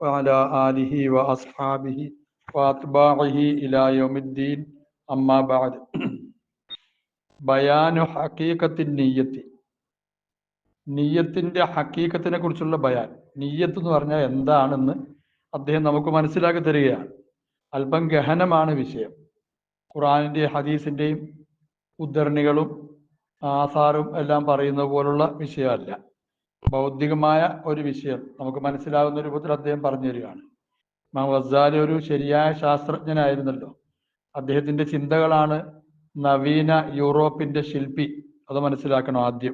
وعلى آله وأصحابه وأتباعه إلى يوم الدين أما بعد بيان حقيقة النية നീയത്തിന്റെ ഹക്കീക്കത്തിനെ കുറിച്ചുള്ള ബയാൻ നീയത്ത് എന്ന് പറഞ്ഞാൽ എന്താണെന്ന് അദ്ദേഹം നമുക്ക് മനസ്സിലാക്കി തരികയാണ് അല്പം ഗഹനമാണ് വിഷയം ഖുറാനിന്റെ ഹദീസിന്റെയും ഉദ്ധരണികളും ആസാറും എല്ലാം പറയുന്ന പോലുള്ള വിഷയമല്ല ബൗദ്ധികമായ ഒരു വിഷയം. നമുക്ക് മനസ്സിലാകുന്ന രൂപത്തിൽ അദ്ദേഹം പറഞ്ഞു തരികയാണ് ഇമാം ഗസാലി ഒരു ശരിയായ ശാസ്ത്രജ്ഞനായിരുന്നല്ലോ. അദ്ദേഹത്തിന്റെ ചിന്തകളാണ് നവീന യൂറോപ്പിന്റെ ശില്പി. അത് മനസ്സിലാക്കണം ആദ്യം.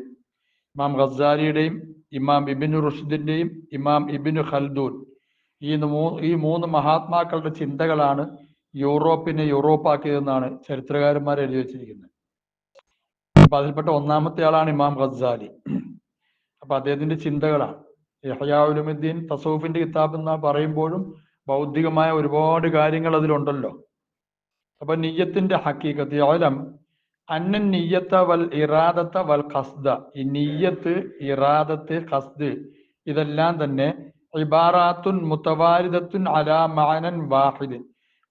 ഇമാം ഖസാരിയുടെയും ഇമാം ഇബിനു റുഷിദിന്റെയും ഇമാം ഇബിനു ഖൽദൂൻ ഈ മൂ ഈ മൂന്ന് മഹാത്മാക്കളുടെ ചിന്തകളാണ് യൂറോപ്പിനെ യൂറോപ്പാക്കിയതെന്നാണ് ചരിത്രകാരന്മാർ എഴുതി വെച്ചിരിക്കുന്നത്. അപ്പൊ അതിൽപ്പെട്ട ഒന്നാമത്തെ ആളാണ് ഇമാം ഖസാലി അപ്പൊ അദ്ദേഹത്തിന്റെ ചിന്തകളാണ്. യഹയാവുലുമുദ്ദീൻ തസൂഫിന്റെ കിതാബ് എന്ന് പറയുമ്പോഴും ബൗദ്ധികമായ ഒരുപാട് കാര്യങ്ങൾ അതിലുണ്ടല്ലോ. അപ്പൊ നീയത്തിന്റെ ഹക്കീക്കത്ത് ഓലം അന്നൻ നീയത്ത വൽ ഇറാദത്ത വൽ ഖസ്ദ. ഈ നീയത്ത് ഇറാദത്ത് ഖസ്ദ് ഇതെല്ലാം തന്നെ ഇബാറാത്തുൻ മുത്തവാരിദത്തുൻ അലാ മാനൻ വാഹിദിൻ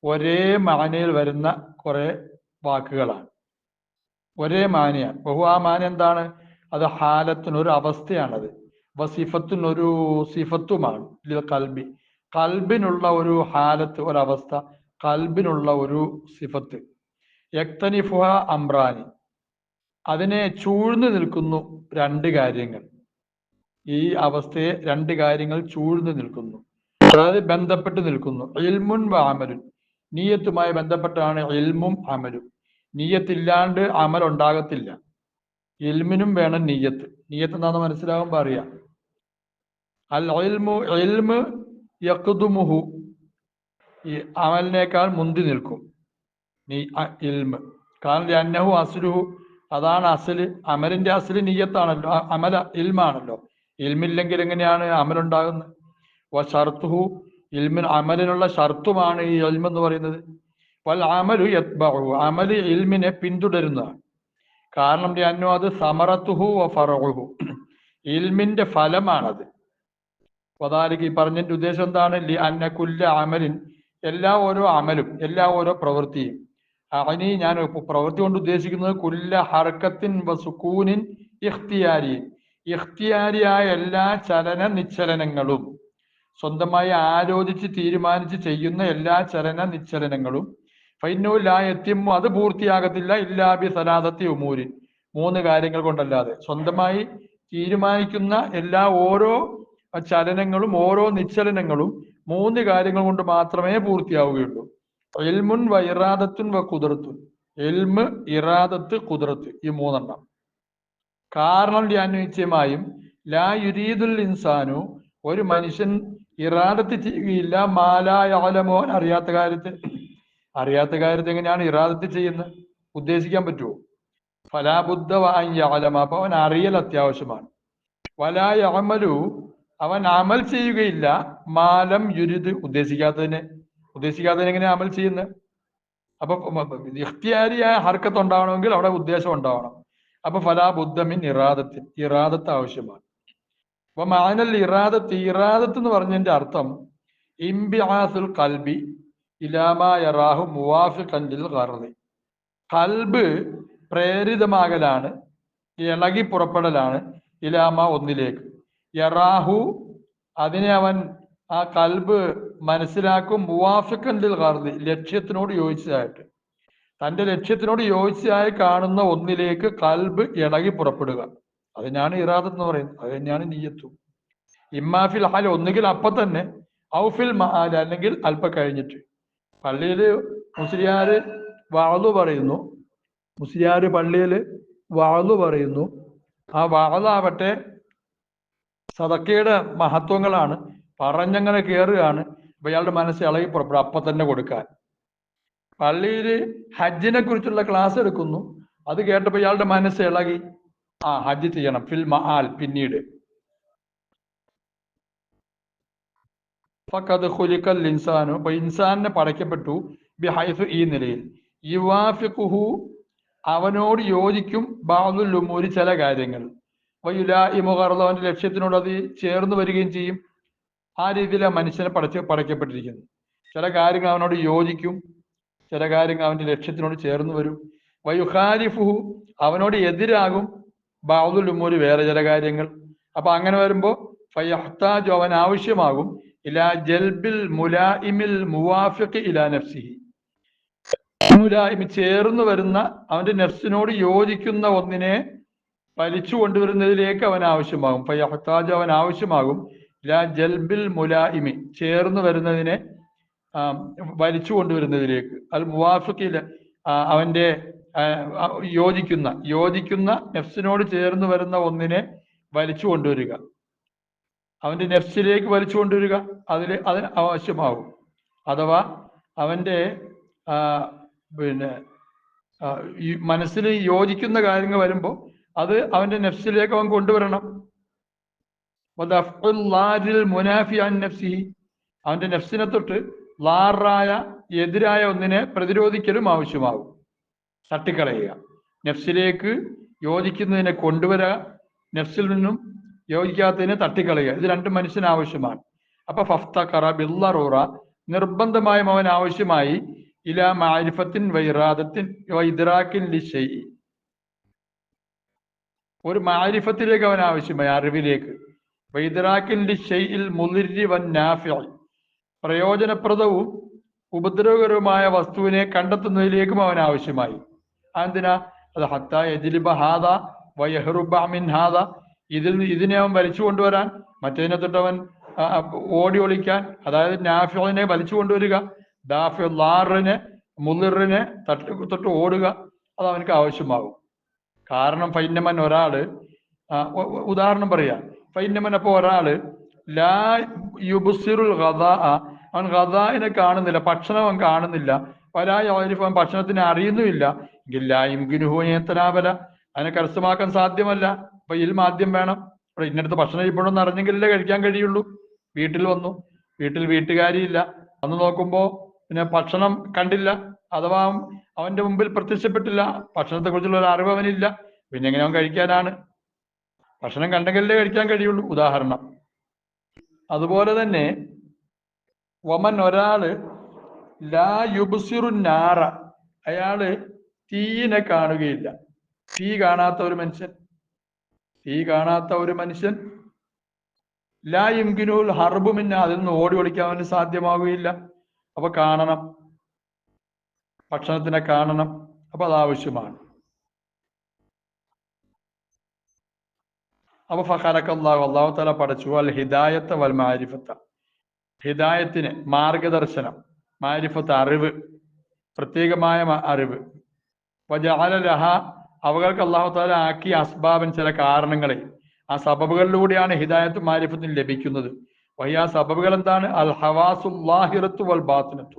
ഒരേ മാനയിൽ വരുന്ന കുറെ വാക്കുകളാണ്. ഒരേ മാനയാണ്. ബഹു ആ മാന എന്താണ്? അത് ഹാലത്തിനൊരു അവസ്ഥയാണത് വസിഫത്തിനൊരു സിഫത്തുമാണ് കൽബി. കൽബിനുള്ള ഒരു ഹാലത്ത് ഒരവസ്ഥ കൽബിനുള്ള ഒരു സിഫത്ത്. യക്തനിഫുഹ അംറാനി അതിനെ ചൂഴ്ന്നു നിൽക്കുന്നു രണ്ട് കാര്യങ്ങൾ. ഈ അവസ്ഥയെ രണ്ട് കാര്യങ്ങൾ ചൂഴ്ന്നു നിൽക്കുന്നു. അതായത് ബന്ധപ്പെട്ട് നിൽക്കുന്നു. ഇൽമുൻ വ അമലുൻ. നീയത്തുമായി ബന്ധപ്പെട്ടാണ് ഇൽമും അമലും. നീയത്തില്ലാണ്ട് അമൽ ഉണ്ടാകത്തില്ല. ഇൽമിനും വേണം നീയത്ത് നീയത്ത് എന്താണെന്ന് മനസ്സിലാകുമ്പോൾ അറിയാം. അൽ ഈ അമലിനേക്കാൾ മുന്തി നിൽക്കും. നീ ഇൽമ്. കാരണം അന്നഹു അസ്ലുഹു അതാണ് അസൽ അമലിന്റെ അസൽ നീയത്താണല്ലോ അമല ഇൽമാണല്ലോ. ഇൽമില്ലെങ്കിൽ എങ്ങനെയാണ് അമലുണ്ടാകുന്നത്? വ ഷർത്തുഹു ഇൽമിൻ അമലിനുള്ള ഷർത്തുമാണ് ഈ ഇൽമ് എന്ന് പറയുന്നത്. വൽ അമലു യത്ബഹു അമൽ ഇൽമിനെ പിന്തുടരുന്നതാണ്. കാരണം അന്നു അത് സമറത്തുഹു ഫറഹു ഇൽമിന്റെ ഫലമാണത്. വതാലിക്ക് ഈ പറഞ്ഞതിന്റെ ഉദ്ദേശം എന്താണ്? ലി അന്ന കുല്ല അമലിൻ. എല്ലാ ഓരോ അമലും എല്ലാ ഓരോ പ്രവൃത്തിയും. അനി ഞാൻ പ്രവൃത്തി കൊണ്ട് ഉദ്ദേശിക്കുന്നത് കുല്ല ഹർക്കത്തിൻ വ സുക്കൂനിൻ ഇഖ്തിയാരിയും ഇഖ്തിയാരിയായ എല്ലാ ചലന നിശ്ചലനങ്ങളും സ്വന്തമായി ആലോചിച്ച് തീരുമാനിച്ച് ചെയ്യുന്ന എല്ലാ ചലന നിശ്ചലനങ്ങളും ഫൈനൂലാ എത്തിമു അത് പൂർത്തിയാകത്തില്ല. ഇല്ലാബി സലാദത്തി ഉമൂരി. മൂന്ന് കാര്യങ്ങൾ കൊണ്ടല്ലാതെ. സ്വന്തമായി തീരുമാനിക്കുന്ന എല്ലാ ഓരോ ചലനങ്ങളും ഓരോ നിശ്ചലനങ്ങളും മൂന്ന് കാര്യങ്ങൾ കൊണ്ട് മാത്രമേ പൂർത്തിയാവുകയുള്ളൂ. എൽമുൻ വ ഇറാദത്തുൻ വ കുതിർത്തുൻ എൽമ് ഇറാദത്ത് കുതിർത്ത് ഈ മൂന്നെണ്ണം. കാരണം ഞാൻ ലാ യുരീദുൽ ഇൻസാനു ഒരു മനുഷ്യൻ ഇറാദത്ത് ചെയ്യുകയില്ല. മാലായാലമോൻ അറിയാത്ത കാര്യത്തിൽ അറിയാത്ത കാര്യത്തെ എങ്ങനെയാണ് ഇറാദത്ത് ചെയ്യുന്നത് ഉദ്ദേശിക്കാൻ പറ്റുമോ ഫലാബുദ്ധ വാലമ അപ്പൊ അവൻ അറിയൽ അത്യാവശ്യമാണ്. വലായ അമലു അവൻ അമൽ ചെയ്യുകയില്ല. മാലം യുരുത് ഉദ്ദേശിക്കാത്തതിനെ. ഉദ്ദേശിക്കാത്തതിനെ എങ്ങനെ അമൽ ചെയ്യുന്നത് അപ്പൊ ഇഖ്തിയാരിയായ ഹർക്കത്ത് ഉണ്ടാവണമെങ്കിൽ അവിടെ ഉദ്ദേശം ഉണ്ടാവണം. അപ്പൊ ഫലാ ബുദ്ധമിൻ ഇറാദത്തിൽ ഇറാദത്ത് ആവശ്യമാണ്. അപ്പൊ മാനൽ ഇറാദത്ത്. ഇറാദത്ത് എന്ന് പറഞ്ഞതിന്റെ അർത്ഥം ഇംബിയാസുൽ കൽബി. ഇലാമാ യറാഹു മുവാഫിഖൻ ലിൽ ഖർദി കൽബ് പ്രേരിതമാകലാണ് ഇളകി പുറപ്പെടലാണ് ഇലാമ ഒന്നിലേക്ക്. യറാഹു അതിനെ അവൻ ആ കൽബ് മനസ്സിലാക്കും മുവാഫിക്കൻഡിൽ കറുതി ലക്ഷ്യത്തിനോട് യോജിച്ചതായിട്ട്. തന്റെ ലക്ഷ്യത്തിനോട് യോജിച്ചതായി കാണുന്ന ഒന്നിലേക്ക് കൽബ് ഇളകി പുറപ്പെടുക. അതിനാണ് ഇറാദത്ത് എന്ന് പറയുന്നത്. അത് തന്നെയാണ് നീയത്തും. ഇമ്മാഫിൽ ഹാൽ ഒന്നുകിൽ അപ്പൊ തന്നെ ഔഫിൽ മഹാൽ അല്ലെങ്കിൽ അല്പം കഴിഞ്ഞിട്ട്. പള്ളിയിൽ മുസ്ലിയാര് വാളു പറയുന്നു. മുസ്ലിയാര് പള്ളിയിൽ വാളു പറയുന്നു. ആ വാളാവട്ടെ സതക്കയുടെ മഹത്വങ്ങളാണ്. പറഞ്ഞങ്ങനെ കയറുകയാണ് അപ്പൊ ഇയാളുടെ മനസ്സ് ഇളകി പുറപ്പെടും. അപ്പൊ തന്നെ കൊടുക്കാൻ. പള്ളിയിൽ ഹജ്ജിനെ കുറിച്ചുള്ള ക്ലാസ് എടുക്കുന്നു. അത് കേട്ടപ്പോൾ ഇയാളുടെ മനസ്സ് ഇളകി. ആ ഹജ്ജ് ചെയ്യണം. ഫിൽ മഹാൽ പിന്നീട്. ഫക്കത് ഹുലിക്കൽ ഇൻസാനു അപ്പൊ ഇൻസാനിനെ പടയ്ക്കപ്പെട്ടു ബിഹൈഫ് ഈ നിലയിൽ. യുവാഫിഖുഹു അവനോട് യോജിക്കും ബാദുൽ ചില കാര്യങ്ങൾ. വയുലാ ഇമുഖർദ് അവന്റെ ലക്ഷ്യത്തിനോട് അത് ചേർന്ന് വരികയും ചെയ്യും. ആ രീതിയിലാണ് മനുഷ്യനെ പടച്ച് പടയ്ക്കപ്പെട്ടിരിക്കുന്നത് ചില കാര്യങ്ങൾ അവനോട് യോജിക്കും ചില കാര്യങ്ങൾ അവന്റെ ലക്ഷ്യത്തിനോട് ചേർന്ന് വരും. വയുഹാരിഫുഹു അവനോട് എതിരാകും ബാദുൽ വേറെ ചില കാര്യങ്ങൾ. അപ്പൊ അങ്ങനെ വരുമ്പോ ഫയഹ്താജു അവൻ ആവശ്യമാകും ഇലാ ജൽബിൽ മുലായിമിൽ മുവാഫിഖ് ഇലാ നഫ്സിഹി. മുലായിമ് ചേർന്ന് വരുന്ന അവന്റെ നഫ്സിനോട് യോജിക്കുന്ന ഒന്നിനെ വലിച്ചു കൊണ്ടുവരുന്നതിലേക്ക് അവൻ ആവശ്യമാകും. ഫയഹ്താജ് അവൻ ആവശ്യമാകും. ഇലാ ജൽബിൽ മുലായിമി ചേർന്ന് വരുന്നതിനെ വലിച്ചു കൊണ്ടുവരുന്നതിലേക്ക്. അൽ മുവാഫിഖിൽ അവന്റെ ആ, ആ, യോജിക്കുന്ന യോജിക്കുന്ന നഫ്സിനോട് ചേർന്ന് വരുന്ന ഒന്നിനെ വലിച്ചു കൊണ്ടുവരിക. അവന്റെ നെഫ്സിലേക്ക് വലിച്ചു കൊണ്ടുവരിക അതിൽ അതിന് ആവശ്യമാവും. അഥവാ അവന്റെ പിന്നെ ഈ മനസ്സിൽ യോജിക്കുന്ന കാര്യങ്ങൾ വരുമ്പോൾ അത് അവന്റെ നെഫ്സിലേക്ക് അവൻ കൊണ്ടുവരണം. മുനാഫി അൻ നഫ്സി. അവന്റെ നെഫ്സിനെ തൊട്ട് ലാറായ എതിരായ ഒന്നിനെ പ്രതിരോധിക്കലും ആവശ്യമാവും. തട്ടിക്കളയുക. നെഫ്സിലേക്ക് യോജിക്കുന്നതിനെ കൊണ്ടുവരിക നെഫ്സിൽ നിന്നും യോജിക്കാത്തതിനെ തട്ടിക്കളയുക. ഇത് രണ്ടും മനുഷ്യന് ആവശ്യമാണ്. അപ്പൊ ഫഫ്തഖറ ബില്ലറൂറ നിർബന്ധമായും അവൻ ആവശ്യമായി. ഇല മാരിഫത്തിൻ വൈറാദത്തിൻ വൈദ്രാക്കിൻ ലിശൈ ഒരു മാരിഫത്തിലേക്ക് അവൻ ആവശ്യമായി അറിവിലേക്ക്. വൈദ്രാക്കിൻ ലിശൈൽ മുലിരി വൻ നാഫിയായി പ്രയോജനപ്രദവും ഉപദ്രവകരവുമായ വസ്തുവിനെ കണ്ടെത്തുന്നതിലേക്കും അവൻ ആവശ്യമായി. അതെന്തിനാ? അത് ഹത്ത എജിലിബ ഹാദ വയഹറുബ മിൻ ഹാദ. ഇതിൽ ഇതിനെ അവൻ വലിച്ചു കൊണ്ടുവരാൻ മറ്റേതിനെ തൊട്ട് അവൻ ഓടി ഒളിക്കാൻ അതായത് നാഫിനെ വലിച്ചു കൊണ്ടുവരിക ദാഫിയോ ലാറിനെ മുലിറിനെ തട്ട് തൊട്ട് ഓടുക അത് അവനക്ക് ആവശ്യമാകും. കാരണം ഫൈന്യമൻ ഒരാൾ ഉദാഹരണം പറയാ. ഫൈന്യമൻ അപ്പൊ ഒരാൾ ലാ യുബുസിറുൽ അവൻ ഗദാഇനെ കാണുന്നില്ല ഭക്ഷണം അവൻ കാണുന്നില്ല വരായ അവൻ ഭക്ഷണത്തിനെ അറിയുന്നുമില്ല. എങ്കിൽ ലാ ഇംഗിനുഹോയത്തനാവല അതിനെ കരസ്ഥമാക്കാൻ സാധ്യമല്ല. അപ്പൊ ഇതിൽ ആദ്യം വേണം. ഇവിടെ ഇന്നടുത്ത് ഭക്ഷണം ഇപ്പോഴൊന്നും അറിഞ്ഞെങ്കിലല്ലേ കഴിക്കാൻ കഴിയുള്ളൂ. വീട്ടിൽ വന്നു. വീട്ടിൽ വീട്ടുകാരിയില്ല. അന്ന് നോക്കുമ്പോ പിന്നെ ഭക്ഷണം കണ്ടില്ല. അഥവാ അവന്റെ മുമ്പിൽ പ്രത്യക്ഷപ്പെട്ടില്ല. ഭക്ഷണത്തെ കുറിച്ചുള്ള ഒരു അറിവ് അവനില്ല. പിന്നെ എങ്ങനെ അവൻ കഴിക്കാനാണ്? ഭക്ഷണം കണ്ടെങ്കിലല്ലേ കഴിക്കാൻ കഴിയുള്ളൂ. ഉദാഹരണം. അതുപോലെ തന്നെ വമൻ ഒരാൾ ലാ യുബുസിറു നാറ. അയാൾ തീയിനെ കാണുകയില്ല. തീ കാണാത്ത ഒരു മനുഷ്യൻ. തീ കാണാത്ത ഒരു മനുഷ്യൻ ലാ യുംകിനുൽ ഹർബുമിന്ന അതിൽ നിന്ന് ഓടി ഒളിക്കാൻ അവന് സാധ്യമാവുകയില്ല. അപ്പൊ കാണണം. ഭക്ഷണത്തിനെ കാണണം. അപ്പൊ അത് ആവശ്യമാണ്. അപ്പൊ ഫഖലക്ക അള്ളാഹു തല പഠിച്ചു. അൽ ഹിദായത്ത് വൽ മാരിഫത്ത. ഹിദായത്തിന് മാർഗദർശനം മാരിഫത്ത് അറിവ് പ്രത്യേകമായ അറിവ്. അവകൾക്ക് അള്ളാഹു താല ആക്കിയ അസ്ബാബൻ ചില കാരണങ്ങളെ. ആ സബബുകളിലൂടെയാണ് ഹിദായത്തും മാരിഫത്തും ലഭിക്കുന്നത്. വയ്യ ആ സബബുകൾ എന്താണ് അൽ ഹവാസുല്ലാഹിറത്തു വൽ ബാത്തിനത്തു.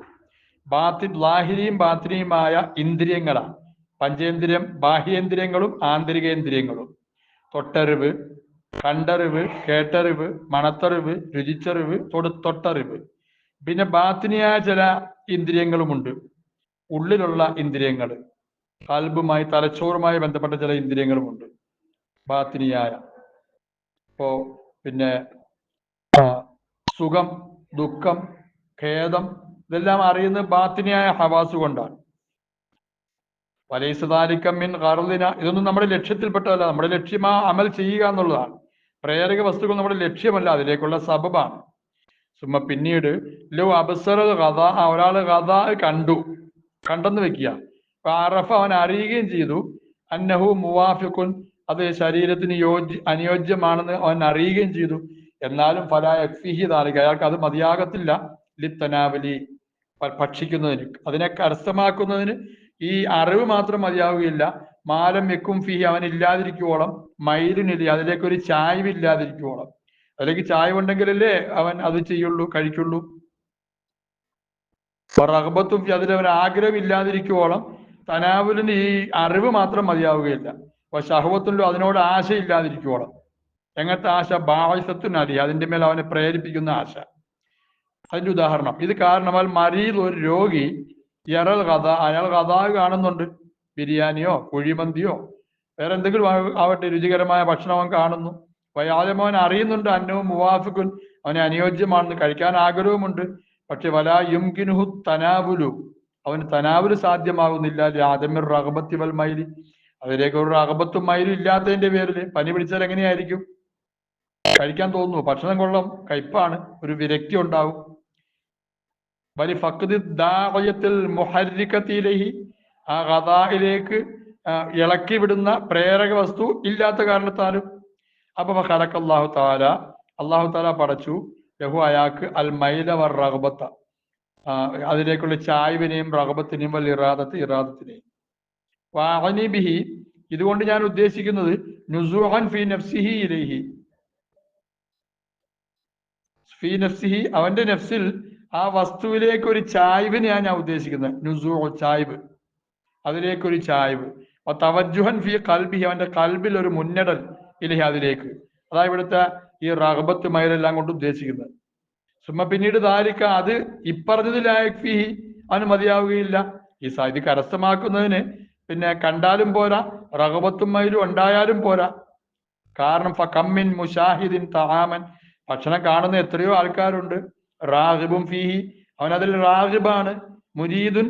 ബാത്തി ലാഹിരിയും ബാത്തിനിയുമായ ഇന്ദ്രിയങ്ങളാണ്. പഞ്ചേന്ദ്രിയം ബാഹ്യേന്ദ്രിയങ്ങളും ആന്തരികേന്ദ്രിയങ്ങളും. തൊട്ടറിവ് കണ്ടറിവ് കേട്ടറിവ് മണത്തറിവ് രുചിച്ചറിവ് തൊടു തൊട്ടറിവ്. പിന്നെ ബാത്തിനിയായ ചില ഇന്ദ്രിയങ്ങളുമുണ്ട്. ഉള്ളിലുള്ള ഇന്ദ്രിയങ്ങൾ കൽബുമായി തലച്ചോറുമായി ബന്ധപ്പെട്ട ചില ഇന്ദ്രിയങ്ങളുമുണ്ട്. ബാത്തിനിയായ. ഇപ്പോ പിന്നെ സുഖം ദുഃഖം ഖേദം ഇതെല്ലാം അറിയുന്നത് ബാത്തിനിയായ ഹവാസ് കൊണ്ടാണ്. വലൈസദാലിക്കമ്മിൻ കറലിന ഇതൊന്നും നമ്മുടെ ലക്ഷ്യത്തിൽപ്പെട്ടതല്ല. നമ്മുടെ ലക്ഷ്യം ആ അമൽ ചെയ്യുക എന്നുള്ളതാണ്. പ്രേരക വസ്തുക്കൾ നമ്മുടെ ലക്ഷ്യമല്ല. അതിലേക്കുള്ള സബബാണ്. സുമ പിന്നീട് ലോ അബ്സറ കഥ ഒരാൾ കഥ കണ്ടു. കണ്ടെന്ന് വെക്കുക. അറഫ അവൻ അറിയുകയും ചെയ്തു. അന്നഹു മുവാഫിഖുൻ അത് ശരീരത്തിന് യോജ്യ അനുയോജ്യമാണെന്ന് അവൻ അറിയുകയും ചെയ്തു. എന്നാലും ഫല യക്ഫിഹി താലിക അയാൾക്ക് അത് മതിയാകത്തില്ല. ലിത്തനാവലി ഭക്ഷിക്കുന്നതിന്. അതിനെ കരസ്ഥമാക്കുന്നതിന് ഈ അറിവ് മാത്രം മതിയാവുകയില്ല. മാലം വെക്കും ഫിഹി അവൻ ഇല്ലാതിരിക്കുവോളം. മയിലിനില്ല അതിലേക്ക് ഒരു ചായ്വില്ലാതിരിക്കുവോളം. അല്ലെങ്കിൽ ചായ ഉണ്ടെങ്കിലല്ലേ അവൻ അത് ചെയ്യുള്ളൂ കഴിക്കുള്ളൂ. റഹബത്തും അതിൽ അവൻ ആഗ്രഹം ഇല്ലാതിരിക്കുവോളം തനാവുലിന് ഈ അറിവ് മാത്രം മതിയാവുകയില്ല. അപ്പൊ ഷഹവത്തുണ്ടോ അതിനോട് ആശ ഇല്ലാതിരിക്കുവോളം എങ്ങനത്തെ ആശ? ബാഴ്സത്തുനടി അതിന്റെ മേൽ അവനെ പ്രേരിപ്പിക്കുന്ന ആശ. അതിന്റെ ഉദാഹരണം. ഇത് കാരണമാൽ മരീദ് ഒരു രോഗി ഇറൽ കഥ അയാൾ കഥ കാണുന്നുണ്ട്. ബിരിയാണിയോ കുഴിമന്തിയോ വേറെ എന്തെങ്കിലും ആവട്ടെ രുചികരമായ ഭക്ഷണം അവൻ കാണുന്നു. വയാലും അവൻ അറിയുന്നുണ്ട്. അന്നവും മുവാഫിക്കുൻ അവനെ അനുയോജ്യമാണെന്ന് കഴിക്കാൻ ആഗ്രഹമുണ്ട് പക്ഷെ വലാ യുംകിനുഹു തനാവുലു. അവന് തനാവിൽ സാധ്യമാകുന്നില്ല. ആദമിർ റഹബത്തി വൽ മൈലി. അതിലേക്ക് ഒരു റഹബത്തും മൈലും ഇല്ലാത്തതിന്റെ പേരിൽ പനി പിടിച്ചാൽ എങ്ങനെയായിരിക്കും? കഴിക്കാൻ തോന്നുന്നു. ഭക്ഷണം കൊള്ളം. കയ്പാണ് ഒരു വിരക്തി ഉണ്ടാവും. വലി ഫക്തി ദായത്തിൽ മുഹരിക്കത്തിയിലേഹി ആ കഥായിലേക്ക് ഇളക്കി വിടുന്ന പ്രേരക വസ്തു ഇല്ലാത്ത കാരണത്താലും. അപ്പൊ ഖലക്ക് അള്ളാഹു താല അള്ളാഹു താല പടച്ചു. ലഹു അയാൾക്ക് അൽ മൈലവർ റഹബത്ത. അതിലേക്കുള്ള ചായ്വിനെയും റഹബത്തിനെയും വല്ല ഇറാദത്ത് ഇറാദത്തിനെയും. വാഹനിബിഹി ഇതുകൊണ്ട് ഞാൻ ഉദ്ദേശിക്കുന്നത് ഫി നഫ്സിഹി ഇലൈഹി. ഫി നഫ്സിഹി അവന്റെ നഫ്സിൽ ആ വസ്തുവിലേക്ക് ഒരു ചായ്വിനെയാണ് ഞാൻ ഉദ്ദേശിക്കുന്നത്. നുസു ചായ്വ്. അതിലേക്കൊരു ചായ്വ്. തവജുഹൻ ഫി കൽബി അവന്റെ കൽബിൽ ഒരു മുന്നടൽ ഇലഹി അതിലേക്ക്. അതാ ഇവിടുത്തെ ഈ റഹബത്ത് മയിലെല്ലാം കൊണ്ട് ഉദ്ദേശിക്കുന്നത്. സുമ പിന്നീട് ദാരിക്ക അത് ഇപ്പറഞ്ഞതിലായി അവന് മതിയാവുകയില്ല. ഈ ഇത് കരസ്ഥമാക്കുന്നതിന് പിന്നെ കണ്ടാലും പോരാ റഹബത്തും മയിലും ഉണ്ടായാലും പോരാ. കാരണം കമ്മിൻ മുഷാഹിദിൻ തഹാമൻ. ഭക്ഷണം കാണുന്ന എത്രയോ ആൾക്കാരുണ്ട്. റാഹിബും ഫീഹി. അവൻ അതിൽ റാഹിബാണ് മുരീദുൻ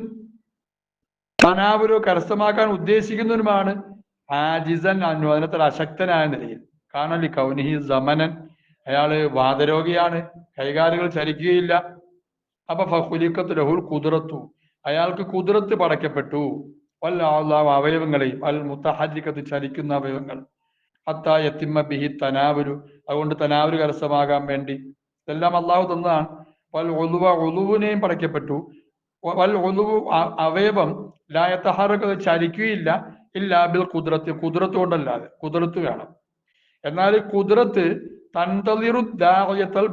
തനാവുരോ കരസ്ഥമാക്കാൻ ഉദ്ദേശിക്കുന്നവനുമാണ്. ആജിസൻ അനുവദനത്തിൽ അശക്തനായ നിലയിൽ. കാണലി കൗനിഹി സമനൻ. അയാൾ വാദരോഗിയാണ് കൈകാലുകൾ ചലിക്കുകയില്ല. അപ്പൊ ഫഹുലിക്കത്ത് ലഹുൽ കുതിരത്തു അയാൾക്ക് കുതിരത്ത് പടയ്ക്കപ്പെട്ടു. വല്ല അള്ളാഹു അവയവങ്ങളെയും അൽ മുത്തഹാജിക്കത്ത് ചലിക്കുന്ന അവയവങ്ങൾ. അത്ത യത്തിമ്മ ബിഹി തനാവുരു അതുകൊണ്ട് തനാവുരു കരസ്ഥമാകാൻ വേണ്ടി ഇതെല്ലാം അള്ളാഹു തന്നതാണ്. വൽ ഒലുവ ഒലുവിനെയും പടയ്ക്കപ്പെട്ടു. വൽ ഒലുവു അവയവം ലായത്തഹാറൊക്കെ ചലിക്കുകയില്ല. ഇല്ലാബിൽ കുതിരത്ത് കുതിരത്ത് കൊണ്ടല്ലാതെ കുതിരത്ത് വേണം. എന്നാൽ കുതിരത്ത് തന്തളിറു ദായത്തൽ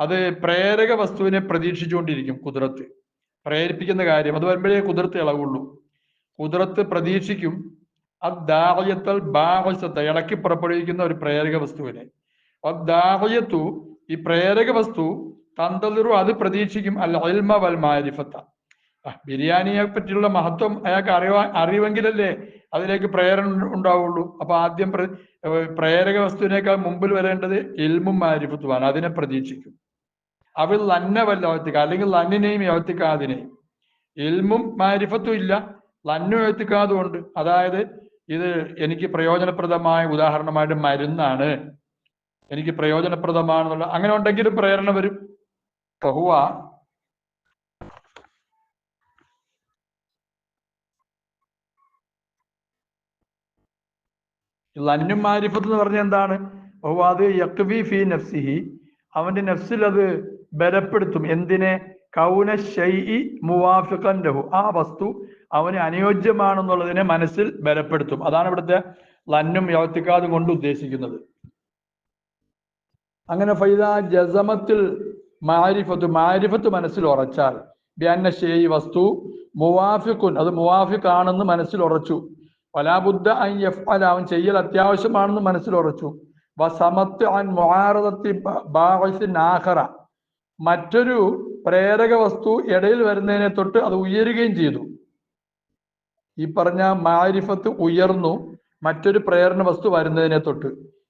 അത് പ്രേരക വസ്തുവിനെ പ്രതീക്ഷിച്ചുകൊണ്ടിരിക്കും കുതിരത്ത്. പ്രേരിപ്പിക്കുന്ന കാര്യം അത് വരുമ്പോഴേ കുതിരത്ത് ഇളവുള്ളൂ. കുതിരത്ത് പ്രതീക്ഷിക്കും അദ്ദാഹയത്തൽ ബാഹസത്ത ഇളക്കി പുറപ്പെടുവിക്കുന്ന ഒരു പ്രേരക വസ്തുവിനെ അദ്ദാഹയത്തു ഈ പ്രേരക വസ്തു തന്തളിറു അത് പ്രതീക്ഷിക്കും അൽ അൽമ വൽ മാരിഫത്ത. ബിരിയാണിയെ പറ്റിയുള്ള മഹത്വം അയാൾക്ക് അറിവാ അറിവെങ്കിലല്ലേ അതിലേക്ക് പ്രേരണ ഉണ്ട- ഉണ്ടാവുള്ളൂ. അപ്പൊ ആദ്യം പ്രേരക വസ്തുവിനേക്കാൾ മുമ്പിൽ വരേണ്ടത് എൽമും മാരിഫത്തുമാണ്. അതിനെ പ്രതീക്ഷിക്കും. അവൾ ലന്ന വല്ല യവത്തിക്ക അല്ലെങ്കിൽ ലന്നിനെയും യവത്തിക്കാതിനെയും എൽമും മാരിഫത്തും ഇല്ല ലന്നും യവത്തിക്കാതും ഉണ്ട്. അതായത് ഇത് എനിക്ക് പ്രയോജനപ്രദമായ ഉദാഹരണമായിട്ട് മരുന്നാണ്. എനിക്ക് പ്രയോജനപ്രദമാണെന്നുള്ള അങ്ങനെ ഉണ്ടെങ്കിലും പ്രേരണ വരും. ബഹുവ ലന്നും മാരിഫത്ത് എന്ന് പറഞ്ഞ എന്താണ്? അത് യക്വി ഫി നഫ്സിഹി. അവന്റെ നഫ്സിൽ അത് ബലപ്പെടുത്തും. എന്തിനെ? കൗന ഷൈഇ മുവാഫിഖൻ ആ വസ്തു അവന് അനുയോജ്യമാണെന്നുള്ളതിനെ മനസ്സിൽ ബലപ്പെടുത്തും. അതാണ് ഇവിടുത്തെ ലന്നും യവത്തിക്കാതും കൊണ്ട് ഉദ്ദേശിക്കുന്നത്. അങ്ങനെ ഫൈദ ജസമത്തിൽ മാരിഫത്ത് മാരിഫത്ത് മനസ്സിൽ ഉറച്ചാൽ ബ്യാന്ന വസ്തു മുവാഫിഖുൻ അത് മുവാഫിഖ് ആണെന്ന് മനസ്സിൽ ഉറച്ചു. വലാബുദ്ധ അൻ എഫ് അല അവൻ ചെയ്യൽ അത്യാവശ്യമാണെന്ന് മനസ്സിലുറച്ചു വസമത്ത് അൻ മൊഹാറതത്തി ബാഇസിൻ മറ്റൊരു പ്രേരക വസ്തു ഇടയിൽ വരുന്നതിനെ തൊട്ട് അത് ഉയരുകയും ചെയ്തു. ഈ പറഞ്ഞ മാരിഫത്ത് ഉയർന്നു മറ്റൊരു പ്രേരണ വസ്തു വരുന്നതിനെ തൊട്ട്.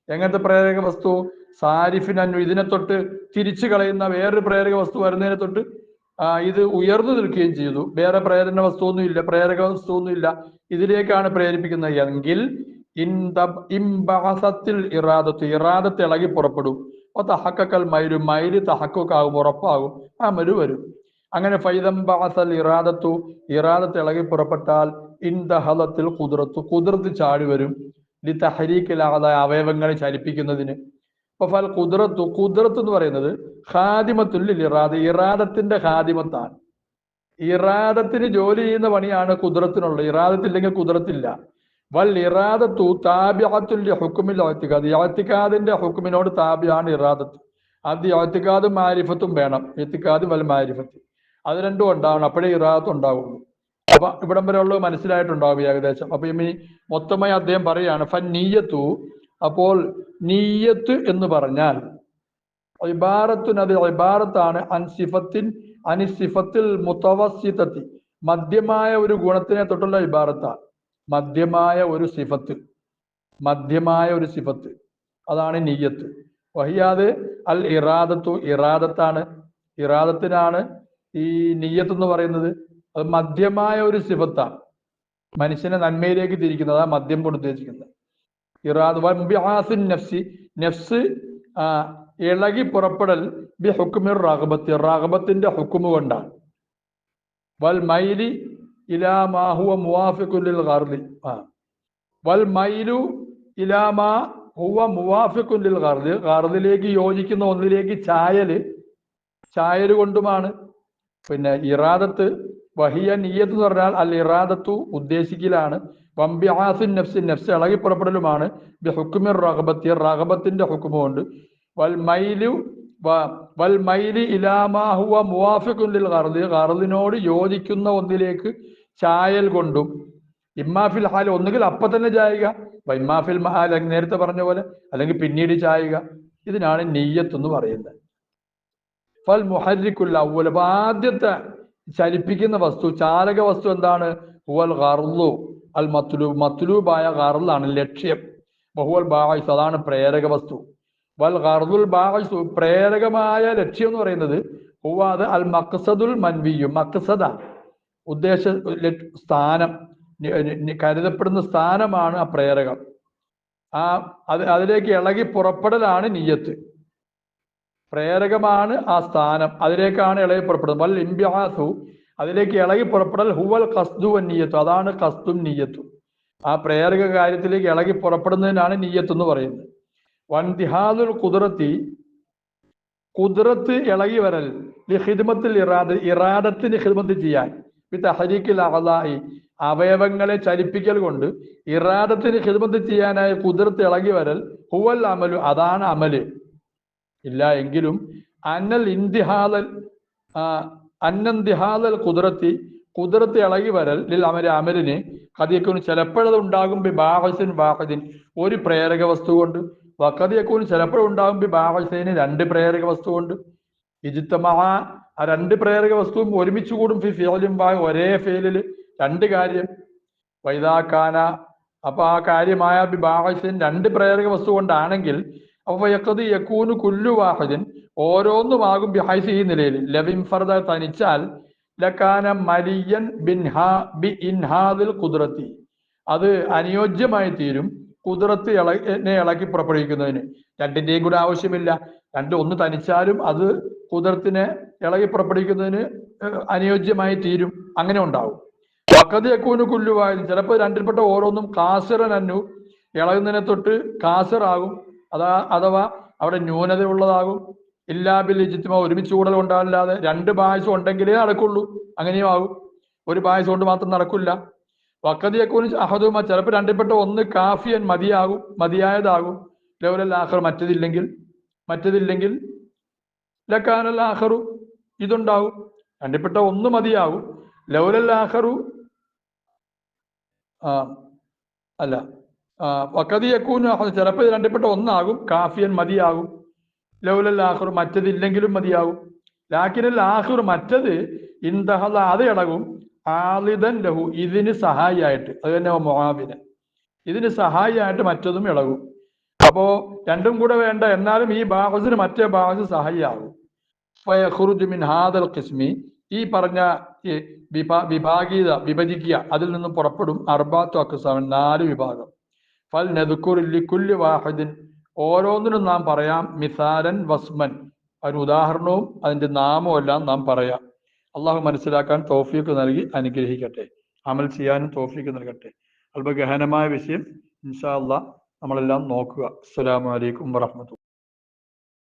എങ്ങനത്തെ പ്രേരക വസ്തു? സാരിഫിനു ഇതിനെ തൊട്ട് തിരിച്ചു കളയുന്ന വേറൊരു പ്രേരക വസ്തു വരുന്നതിനെ തൊട്ട് ഇത് ഉയർന്നു നിൽക്കുകയും ചെയ്തു. വേറെ പ്രേരണ വസ്തുവൊന്നും ഇല്ല പ്രേരക വസ്തുവൊന്നും ഇല്ല ഇതിലേക്കാണ് പ്രേരിപ്പിക്കുന്നത്. എങ്കിൽ ഇൻദബ് ഇംബഅസത്തിൽ ഇറാദത്ത് ഇറാദത്ത് ഇളകി പുറപ്പെടും. അപ്പൊ തഹക്കൽ മൈരു മൈര് തഹക്കുക്കാകും ഉറപ്പാകും. ആ മരു വരും. അങ്ങനെ ഫൈദംബഅസൽ ഇറാദത്തു ഇറാദത്ത് ഇളകി പുറപ്പെട്ടാൽ ഇൻദഹലത്തിൽ കുതിർത്തു കുതിർത്ത് ചാടി വരും. ലി തഹരീക്കിലാകാതെ അവയവങ്ങളെ ചലിപ്പിക്കുന്നതിന്. അപ്പൊ ഫൽ കുതിരത്തു കുതിരത്ത് എന്ന് പറയുന്നത് ഖാദിമത്തുല്ലിൽ ഇറാദ ഇറാദത്തിന്റെ ഹാദിമത്താണ് ഇറാദത്തിന് ജോലി ചെയ്യുന്ന പണിയാണ് കുതിരത്തിനുള്ള ഇറാദത്തില്ലെങ്കിൽ കുതിരത്തില്ല വൽ ഇറാദത്തു താബിഅത്തുൽ ഹുക്കുമിൽ ഇഅ്തിഖാദ് യാത്തിക്കാദിന്റെ ഹുക്കുമിനോട് താബിയാണ് ഇറാദത്ത്. അത് യാത്തിക്കാദും മാരിഫത്തും വേണം എത്തിക്കാദ് വൽ മാരിഫത്ത്. അത് രണ്ടും ഉണ്ടാവണം അപ്പോഴേ ഇറാദത്ത് ഉണ്ടാവുള്ളൂ. അപ്പൊ ഇവിടം വരെ ഉള്ളത് മനസ്സിലായിട്ടുണ്ടാവും ഏകദേശം. അപ്പൊ ഇനി മൊത്തമായി അദ്ദേഹം പറയാണ് ഫൻ നീയത്തു അപ്പോൾ നീയത്ത് എന്ന് പറഞ്ഞാൽ ഇബാറത്തുൻ അത് ഇബാറത്താണ് അൻസിഫത്തിൻ അനിസിഫത്തിൽ മുത്തവസിതത്തി മധ്യമായ ഒരു ഗുണത്തിനെ തൊട്ടുള്ള ഇബാറത്താണ്. മധ്യമായ ഒരു സിഫത്ത്. മധ്യമായ ഒരു സിഫത്ത്. അതാണ് നീയത്ത്. വഹിയാത് അൽ ഇറാദത്തു ഇറാദത്താണ്. ഇറാദത്തിനാണ് ഈ നീയത്ത് എന്ന് പറയുന്നത്. അത് മധ്യമായ ഒരു സിഫത്താണ്. മനുഷ്യനെ നന്മയിലേക്ക് തിരിക്കുന്നത് ആ മദ്യം കൊണ്ട് ഉദ്ദേശിക്കുന്നത്. ഇറാദ് നഫ്സി നഫ്സ് ഇളകി പുറപ്പെടൽ ബി ഹുക്കുമിർ റാഗബത്തി റാഗബത്തിന്റെ ഹുക്കുമ് കൊണ്ടാണ്. വൽ മൈലി ഇലാ മാ ഹുവ മുവാഫിഖുൽ ഗർലി ആ. വൽ മൈലു ഇലാ മാ ഹുവ മുവാഫിഖുൽ ഗർലി ഗർലിലേക്ക് യോജിക്കുന്ന ഒന്നിലേക്ക് ചായൽ ചായൽ കൊണ്ടുമാണ്. പിന്നെ ഇറാദത്ത് വഹിയ നീയത്ത് എന്ന് പറഞ്ഞാൽ അൽ ഇറാദത്തു ഉദ്ദേശിക്കലാണ്. വംബിഹാസിൻ നഫ്സിൻ നഫ്സ് ഇളകി പുറപ്പെടലുമാണ് ബി ഹുക്കുമിർ റഹബത്തി റഹബത്തിന്റെ ഹുക്കുമുണ്ട് വൽ മൈലു വൽ മൈലി ഇലാമാഹുവ മുവാഫിഖുൻ ലിൽ ഗർദി. ഗർദിനോട് യോജിക്കുന്ന ഒന്നിലേക്ക് ചായൽ കൊണ്ടും. ഇമ്മാഫിൽ ഹാൽ ഒന്നുകിൽ അപ്പൊ തന്നെ ചായുക ഇമ്മാഫിൽ മഹാൽ നേരത്തെ പറഞ്ഞ പോലെ അല്ലെങ്കിൽ പിന്നീട് ചായുക. ഇതിനാണ് നെയ്യത്ത് എന്ന് പറയുന്നത്. ഫൽ മുഹരിക്കുള്ള അപ്പൊ ആദ്യത്തെ ചലിപ്പിക്കുന്ന വസ്തു ചാലക വസ്തു എന്താണ്? ഹുവൽ ഗർലു. അൽ മത്ലൂബ് മത്ലൂബായ ഗർലാണ് ലക്ഷ്യം. ബഹുവൽ ബാഹിസ് അതാണ് പ്രേരക വസ്തു. വൽ ഗർദുൽ ബാഹിസു പ്രേരകമായ ലക്ഷ്യം എന്ന് പറയുന്നത് ഹുവ അത് അൽ മക്സദുൽ മൻവിയു മക്സദ. ഉദ്ദേശ സ്ഥാനം. കരുതപ്പെടുന്ന സ്ഥാനമാണ് ആ പ്രേരകം. ആ അത് അതിലേക്ക് ഇളകി പുറപ്പെടലാണ് നിയത്ത്. പ്രേരകമാണ് ആ സ്ഥാനം. അതിലേക്കാണ് ഇളകി പുറപ്പെടുന്നത്. വൽ ഇംബ്യാസു അതിലേക്ക് ഇളകി പുറപ്പെടൽ ഹുവൽ കസ്തു നീയത്തു. അതാണ് കസ്തും നീയത്തും. ആ പ്രേരക കാര്യത്തിലേക്ക് ഇളകി പുറപ്പെടുന്നതിനാണ് നീയത്ത് എന്ന് പറയുന്നത്. വൻതിഹാദുൽ കുതിരത്തി കുതിരത്ത് ഇളകി വരൽ ഹിദ്മത്തിൽ ഇറാദ ഇറാദത്തിന് ഹിദ്മത്ത് ചെയ്യാൻ. തഹരീക്കിൽ അഹലായി അവയവങ്ങളെ ചലിപ്പിക്കൽ കൊണ്ട് ഇറാദത്തിന് ഹിദ്മത്ത് ചെയ്യാനായ കുതിരത്ത് ഇളകി വരൽ ഹുവൽ അമലു അതാണ് അമൽ. ഇല്ല എങ്കിലും അന്നൽ ഇന്തിഹാദൽ അന്നന്തിഹാദൽ കുതിരത്തി കുതിരത്ത് ഇളകി വരൽ ലിൽ അമര അമലിന് കതിയക്കൂന് ചിലപ്പോഴത് ബി ബാഹസിൻ ബാഹദിൻ ഒരു പ്രേരക വസ്തു കൊണ്ട്. വക്കതിയക്കൂന് ചിലപ്പോഴുണ്ടാകും ബി ബാഹസേന് രണ്ട് പ്രേരക വസ്തു കൊണ്ട്. ഇജിത്തമാ ആ രണ്ട് പ്രേരക വസ്തുവും ഒരുമിച്ച് കൂടും ഫി ഫിയലും ബാ ഒരേ ഫെയിലിൽ രണ്ട് കാര്യം. വൈദാക്കാന അപ്പൊ ആ കാര്യമായ ബി ബാഹസിൻ രണ്ട് പ്രേരക വസ്തു കൊണ്ടാണെങ്കിൽ അപ്പൊ യക്കത് യക്കൂന് കുല്ലു വാഹിദിൻ. ഓരോന്നുമാകും ബിഹൈസ് ഈ നിലയിൽ. ലവിൻ ഫർദ തനിച്ചാൽ ലക്കാന മലിയൻ ബിൻഹാ ബി ഇൻഹാദിൽ കുതിരത്തി അത് അനുയോജ്യമായി തീരും കുതിരത്ത് ഇളനെ ഇളക്കി പുറപ്പെടുവിക്കുന്നതിന്. രണ്ടിന്റെയും കൂടെ ആവശ്യമില്ല. രണ്ട് ഒന്ന് തനിച്ചാലും അത് കുതിരത്തിനെ ഇളകി പുറപ്പെടുവിക്കുന്നതിന് അനുയോജ്യമായി തീരും. അങ്ങനെ ഉണ്ടാവും. വക്കതി അക്കൂന് കുല്ലുവായത് ചിലപ്പോൾ രണ്ടിൽപ്പെട്ട ഓരോന്നും കാസിറൻ അന്നു ഇളകുന്നതിനെ തൊട്ട് കാസിറാകും അതാ അഥവാ അവിടെ ന്യൂനത ഉള്ളതാകും ഇല്ലാബിൽ ലിജിത്തിമ ഒരുമിച്ച് കൂടൽ കൊണ്ടല്ലാതെ രണ്ട് പായസം ഉണ്ടെങ്കിലേ നടക്കുള്ളൂ. അങ്ങനെയും ആകും ഒരു പായസം കൊണ്ട് മാത്രം നടക്കില്ല. വക്കതിയക്കൂന് അഹദുമ ചിലപ്പോൾ രണ്ടിൽപ്പെട്ട ഒന്ന് കാഫിയൻ മതിയാകും മതിയായതാകും. ലൗലൽ ആഹർ മറ്റതില്ലെങ്കിൽ മറ്റതില്ലെങ്കിൽ ലക്കാനൽ ആഖറു ഇതുണ്ടാവും. രണ്ടിൽപ്പെട്ട ഒന്ന് മതിയാകും. ലൗലൽ ആഹറു അല്ല വക്കതിയക്കൂന് ചിലപ്പോൾ രണ്ടിൽപ്പെട്ട ഒന്നാകും കാഫിയൻ മതിയാകും. ലൗലൽ മറ്റത് ഇല്ലെങ്കിലും മതിയാകും ലാക്കിനൽ ആഹുർ മറ്റത് ഇന്തഹല അത് ഇളകും. ആലിദൻ ലഹു ഇതിന് സഹായിയായിട്ട്. അത് തന്നെ മൊഹാബിന് ഇതിന് സഹായിയായിട്ട് മറ്റതും ഇളകും. അപ്പോ രണ്ടും കൂടെ വേണ്ട എന്നാലും ഈ ബാഹസിന് മറ്റേ ബാഹസ് സഹായിയാകും. മിൻ ഹാദൽ ഈ പറഞ്ഞ ഈ വിഭാ വിഭാഗീയത വിഭജിക്കുക അതിൽ നിന്നും പുറപ്പെടും അർബാത്തു അക്സാമൻ നാല് വിഭാഗം. ഫൽ നദുക്കുർ ലിക്കുല്ലി വാഹിദിൻ. ഓരോന്നിനും നാം പറയാം മിസാലൻ വസ്മൻ. അതിന് ഉദാഹരണവും അതിന്റെ നാമവും എല്ലാം നാം പറയാം. അള്ളാഹു മനസ്സിലാക്കാൻ തോഫീക്ക് നൽകി അനുഗ്രഹിക്കട്ടെ. അമൽ ചെയ്യാനും തോഫീക്ക് നൽകട്ടെ. അല്പ ഗഹനമായ വിഷയം. ഇൻഷാ അള്ളാഹ് നമ്മളെല്ലാം നോക്കുക. അസ്സലാമു അലൈക്കും വറഹ്മത്തുള്ളാഹി